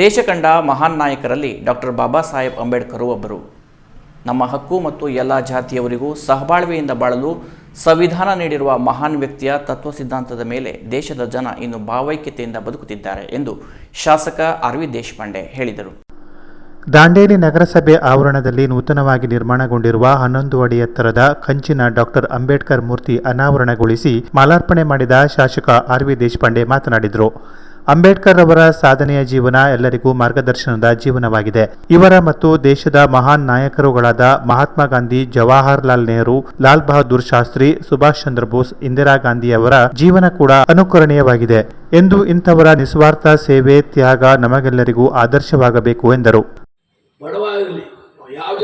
ದೇಶ ಕಂಡ ಮಹಾನ್ ನಾಯಕರಲ್ಲಿ ಡಾಕ್ಟರ್ ಬಾಬಾ ಸಾಹೇಬ್ ಅಂಬೇಡ್ಕರ್ ಒಬ್ಬರು. ನಮ್ಮ ಹಕ್ಕು ಮತ್ತು ಎಲ್ಲ ಜಾತಿಯವರಿಗೂ ಸಹಬಾಳ್ವೆಯಿಂದ ಬಾಳಲು ಸಂವಿಧಾನ ನೀಡಿರುವ ಮಹಾನ್ ವ್ಯಕ್ತಿಯ ತತ್ವ ಸಿದ್ಧಾಂತದ ಮೇಲೆ ದೇಶದ ಜನ ಇನ್ನು ಭಾವೈಕ್ಯತೆಯಿಂದ ಬದುಕುತ್ತಿದ್ದಾರೆ ಎಂದು ಶಾಸಕ ಆರ್ ವಿ ದೇಶಪಾಂಡೆ ಹೇಳಿದರು. ದಾಂಡೇಲಿ ನಗರಸಭೆ ಆವರಣದಲ್ಲಿ ನೂತನವಾಗಿ ನಿರ್ಮಾಣಗೊಂಡಿರುವ ಹನ್ನೊಂದು ಅಡಿ ಎತ್ತರದ ಕಂಚಿನ ಡಾಕ್ಟರ್ ಅಂಬೇಡ್ಕರ್ ಮೂರ್ತಿ ಅನಾವರಣಗೊಳಿಸಿ ಮಾಲಾರ್ಪಣೆ ಮಾಡಿದ ಶಾಸಕ ಆರ್ ವಿ ದೇಶಪಾಂಡೆ ಮಾತನಾಡಿದರು. ಅಂಬೇಡ್ಕರ್ ಅವರ ಸಾಧನೆಯ ಜೀವನ ಎಲ್ಲರಿಗೂ ಮಾರ್ಗದರ್ಶನದ ಜೀವನವಾಗಿದೆ. ಇವರ ಮತ್ತು ದೇಶದ ಮಹಾನ್ ನಾಯಕರುಗಳಾದ ಮಹಾತ್ಮ ಗಾಂಧಿ ಜವಾಹರ್ಲಾಲ್ ನೆಹರು, ಲಾಲ್ ಬಹದ್ದೂರ್ ಶಾಸ್ತ್ರಿ, ಸುಭಾಷ್ ಚಂದ್ರ ಬೋಸ್, ಇಂದಿರಾ ಗಾಂಧಿ ಅವರ ಜೀವನ ಕೂಡ ಅನುಕರಣೀಯವಾಗಿದೆ ಎಂದು ಇಂಥವರ ನಿಸ್ವಾರ್ಥ ಸೇವೆ, ತ್ಯಾಗ ನಮಗೆಲ್ಲರಿಗೂ ಆದರ್ಶವಾಗಬೇಕು ಎಂದರು. ಯಾವ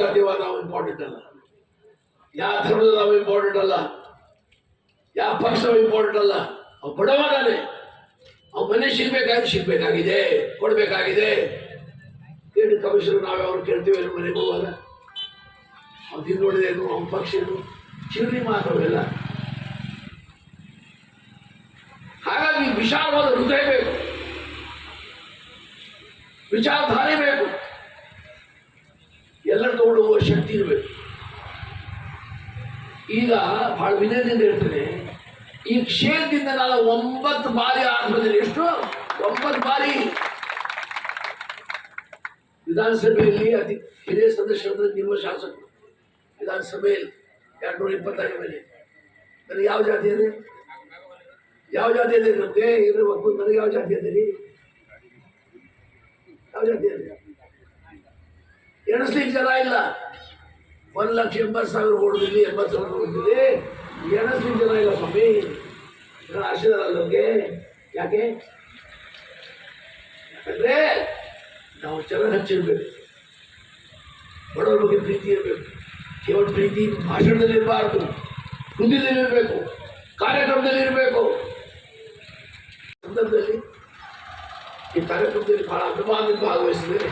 ಮನೆ ಸಿಗ್ಬೇಕಾಗಿ ಸಿಗ್ಬೇಕಾಗಿದೆ, ಕೊಡ್ಬೇಕಾಗಿದೆ. ಕೇಳಿ ನಾವು ಅವ್ರು ಕೇಳ್ತೀವಿ ನಮ್ಮ ಮನೆಗೆ ಹೋಗುವಾಗ ಅವ್ನು ತಿಂದು ನೋಡಿದೇನು ಅವ್ನ ಪಕ್ಷ ಏನು ಚಿರುಳಿ ಮಾತ್ರವಲ್ಲ. ಹಾಗಾಗಿ ವಿಶಾಲವಾದ ಹೃದಯ ಬೇಕು. ವಿಚಾರಧಾರೆ ಬೇಕು. ಎಲ್ಲರ ತಗೊಳ್ಳುವ ಶಕ್ತಿ ಇರಬೇಕು. ಈಗ ಬಹಳ ವಿನಯದಿಂದ ಹೇಳ್ತೇನೆ ಈ ಕ್ಷೇತ್ರದಿಂದ ನಾನು ಒಂಬತ್ತು ಬಾರಿ ಆಸ್ಪತ್ರೆ, ಎಷ್ಟು? ಒಂಬತ್ತು ಬಾರಿ ವಿಧಾನಸಭೆಯಲ್ಲಿ ಅತಿ ಹಿರಿಯ ಸದಸ್ಯರಾದ ನಿಮ್ಮ ಶಾಸಕರು, ವಿಧಾನಸಭೆಯಲ್ಲಿ ಎರಡು ನೂರ ಇಪ್ಪತ್ತಾರು ಮೇಲೆ ನನಗೆ ಯಾವ ಜಾತಿ ಇದೆ ಯಾವ ಜಾತಿ ಇದೆ ನಮಗೆ? ಇರಬೇಕು ನನಗೆ ಯಾವ ಜಾತಿ ಇದೆ ಯಾವ ಜಾತಿ ಇದೆ ಎಣಿಸ್ಲಿಕ್ಕೆ ಜನ ಇಲ್ಲ. ಒಂದು ಲಕ್ಷ ಎಂಬತ್ತು ಸಾವಿರ ಹೊಡೆದಿಲ್ಲಿ ಎಂಬತ್ತು ಸಾವಿರ ಹೊಡೆದಿಲ್ಲಿ ಎಣಿಸ್ಲಿಕ್ಕೆ ಜನ ಇಲ್ಲ ಸ್ವಾಮಿ. ಆಶೀರ್ವಾದ ನಮಗೆ. ಯಾಕೆ? ಯಾಕಂದ್ರೆ ನಾವು ಚೆನ್ನಾಗಿ ಹಚ್ಚಿರ್ಬೇಕು. ಬಡವರ ಬಗ್ಗೆ ಪ್ರೀತಿ ಇರಬೇಕು. ಕೇವಲ ಪ್ರೀತಿ ಭಾಷಣದಲ್ಲಿ ಇರಬಾರ್ದು. ಇರಬೇಕು. ಕಾರ್ಯಕ್ರಮದಲ್ಲಿ ಇರಬೇಕು. ಸಂದರ್ಭದಲ್ಲಿ ಈ ಕಾರ್ಯಕ್ರಮದಲ್ಲಿ ಬಹಳ ಅಭಿಮಾನದಿಂದ ಭಾಗವಹಿಸಿದರೆ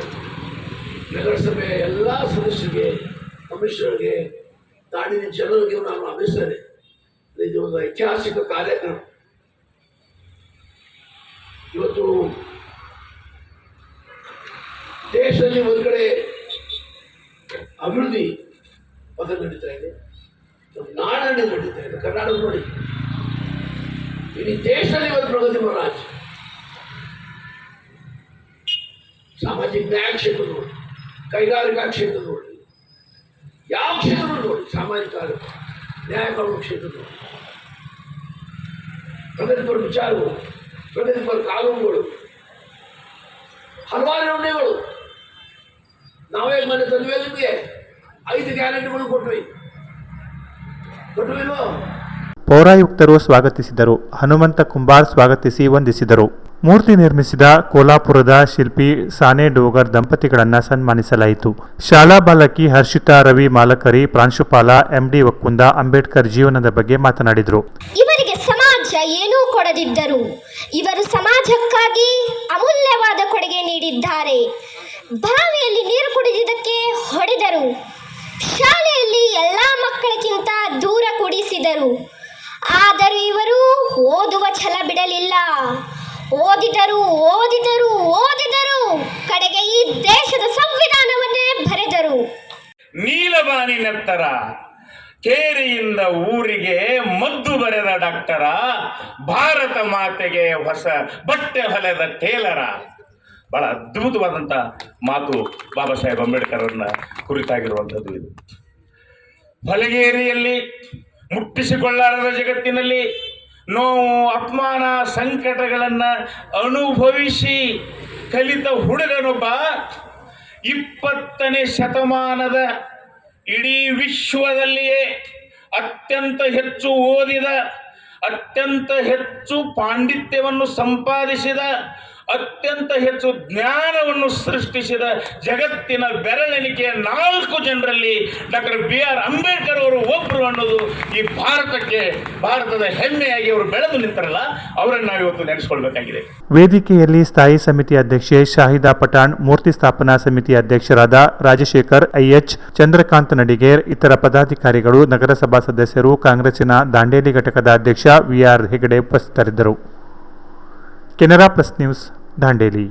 ನಗರಸಭೆಯ ಎಲ್ಲ ಸದಸ್ಯರಿಗೆ, ಕಮಿಷನರ್ಗೆ, ನಾಡಿನ ಜನರಿಗೆ ನಾನು ಅಭಿಸ್ತೇನೆ ಇದು ಒಂದು ಐತಿಹಾಸಿಕ ಕಾರ್ಯಕ್ರಮ ಇವತ್ತು ದೇಶದಲ್ಲಿ ಒಂದು ಕಡೆ ಅಭಿವೃದ್ಧಿ ಪದ ನಡೀತಾ ಇದೆ. ನಮ್ಮ ನಾಡಲ್ಲಿ ನಡೀತಾ ಇದೆ. ಕರ್ನಾಟಕ ನೋಡಿ. ಇಡೀ ದೇಶದಲ್ಲಿ ಇವತ್ತು ಪ್ರಗತಿ ರಾಜ್ಯ. ಸಾಮಾಜಿಕ ನ್ಯಾಯ ಕ್ಷೇತ್ರ ನೋಡಿ. ಕೈಗಾರಿಕಾ ಕ್ಷೇತ್ರ ನೋಡಿ. ಯಾವ ಕ್ಷೇತ್ರ ನೋಡಿ. ಸಾಮಾಜಿಕ ನ್ಯಾಯ ಕ್ಷೇತ್ರಗಳು ಪ್ರಗತಿಪರ ವಿಚಾರಗಳು, ಪ್ರಗತಿಪರ ಕಾನೂನುಗಳು, ಹಲವಾರು ನಿರ್ಣಯಗಳು. ನಾವೇ ಮನೆ ತಂದ್ವಿ ನಿಮಗೆ, ಐದು ಗ್ಯಾರಂಟಿಗಳು ಕೊಟ್ವಿ. ಕೊಟ್ವಿಲ್ವೋ? ಪೌರಾಯುಕ್ತರು ಸ್ವಾಗತಿಸಿದರು, ಹನುಮಂತ ಕುಂಬಾರ್ ಸ್ವಾಗತಿಸಿ ವಂದಿಸಿದರು. ಮೂರ್ತಿ ನಿರ್ಮಿಸಿದ ಕೋಲಾಪುರದ ಶಿಲ್ಪಿ ಸಾನೆ ಡೋಗರ್ ದಂಪತಿಗಳನ್ನು ಸನ್ಮಾನಿಸಲಾಯಿತು. ಶಾಲಾ ಬಾಲಕಿ ಹರ್ಷಿತಾ ರವಿ ಮಾಲಕರಿ, ಪ್ರಾಂಶುಪಾಲ ಎಂಡಿ ಒಕ್ಕುಂದ ಅಂಬೇಡ್ಕರ್ ಜೀವನದ ಬಗ್ಗೆ ಮಾತನಾಡಿದರು. ಇವರಿಗೆ ಸಮಾಜ ಏನೂ ಕೊಡದಿದ್ದರು, ಇವರು ಸಮಾಜಕ್ಕಾಗಿ ಅಮೂಲ್ಯವಾದ ಕೊಡುಗೆ ನೀಡಿದ್ದಾರೆ. ಬಾವಿಯಲ್ಲಿ ನೀರು ಕುಡಿದಿದ್ದಕ್ಕೆ ಹೊಡೆದರು. ಶಾಲೆಯಲ್ಲಿ ಎಲ್ಲ ಮಕ್ಕಳಿಗಿಂತ ದೂರ ಕುಡಿಸಿದರು. ಆದರೂ ಇವರು ಓದುವ ಛಲ ಬಿಡಲಿಲ್ಲ. ಓದಿದರು ಓದಿದರು ಓದಿದರು ಕಡೆಗೆ ಈ ದೇಶದ ಸಂವಿಧಾನವನ್ನೇ ಬರೆದರು. ನೀಲಬಾನಿ ನೆತ್ತರ ಕೇರಿಯಿಂದ ಊರಿಗೆ ಮದ್ದು ಬರೆದ ಡಾಕ್ಟರ, ಭಾರತ ಮಾತೆಗೆ ಹೊಸ ಬಟ್ಟೆ ಹೊಲೆದ ಟೇಲರ. ಬಹಳ ಅದ್ಭುತವಾದಂಥ ಮಾತು ಬಾಬಾ ಸಾಹೇಬ್ ಅಂಬೇಡ್ಕರ್ ಅವರನ್ನ ಕುರಿತಾಗಿರುವಂಥದ್ದು ಇದು. ಹೊಲಗೇರಿಯಲ್ಲಿ ಮುಟ್ಟಿಸಿಕೊಳ್ಳಾರದ ಜಗತ್ತಿನಲ್ಲಿ ನೋವು ಅಪಮಾನ ಸಂಕಟಗಳನ್ನು ಅನುಭವಿಸಿ ಕಲಿತ ಹುಡುಗನೊಬ್ಬ ಇಪ್ಪತ್ತನೇ ಶತಮಾನದ ಇಡೀ ವಿಶ್ವದಲ್ಲಿಯೇ ಅತ್ಯಂತ ಹೆಚ್ಚು ಓದಿದ, ಅತ್ಯಂತ ಹೆಚ್ಚು ಪಾಂಡಿತ್ಯವನ್ನು ಸಂಪಾದಿಸಿದ ಅತ್ಯಂತ ಹೆಚ್ಚು ಜ್ಞಾನವನ್ನು ಸೃಷ್ಟಿಸಿದ ಜಗತ್ತಿನ ಬೆರಳೆಣಿಕೆಯ ನಾಲ್ಕು ಜನರಲ್ಲಿ ಡಾಕ್ಟರ್ ಬಿ ಆರ್ ಅಂಬೇಡ್ಕರ್ ಅವರು ಒಬ್ಬರು ಅನ್ನೋದು ಈ ಭಾರತಕ್ಕೆ, ಭಾರತದ ಹೆಮ್ಮೆಯಾಗಿ ಅವರು ಬೆಳೆದು ನಿಂತಾರಲ್ಲ, ಅವರನ್ನು ನಾವು ಇವತ್ತು ನೆನೆಸ್ಕೊಳ್ಬೇಕಾಗಿದೆ. ವೇದಿಕೆಯಲ್ಲಿ ಸ್ಥಾಯಿ ಸಮಿತಿ ಅಧ್ಯಕ್ಷೆ ಶಾಹಿದಾ ಪಠಾಣ್, ಮೂರ್ತಿ ಸ್ಥಾಪನಾ ಸಮಿತಿ ಅಧ್ಯಕ್ಷರಾದ ರಾಜಶೇಖರ್ ಐಎಚ್, ಚಂದ್ರಕಾಂತ್ ನಡಿಗೇರ್, ಇತರ ಪದಾಧಿಕಾರಿಗಳು, ನಗರಸಭಾ ಸದಸ್ಯರು, ಕಾಂಗ್ರೆಸ್ಸಿನ ದಾಂಡೇಲಿ ಘಟಕದ ಅಧ್ಯಕ್ಷ ವಿಆರ್ ಹೆಗಡೆ ಉಪಸ್ಥಿತರಿದ್ದರು. Canara plus news. ದಾಂಡೇಲಿ.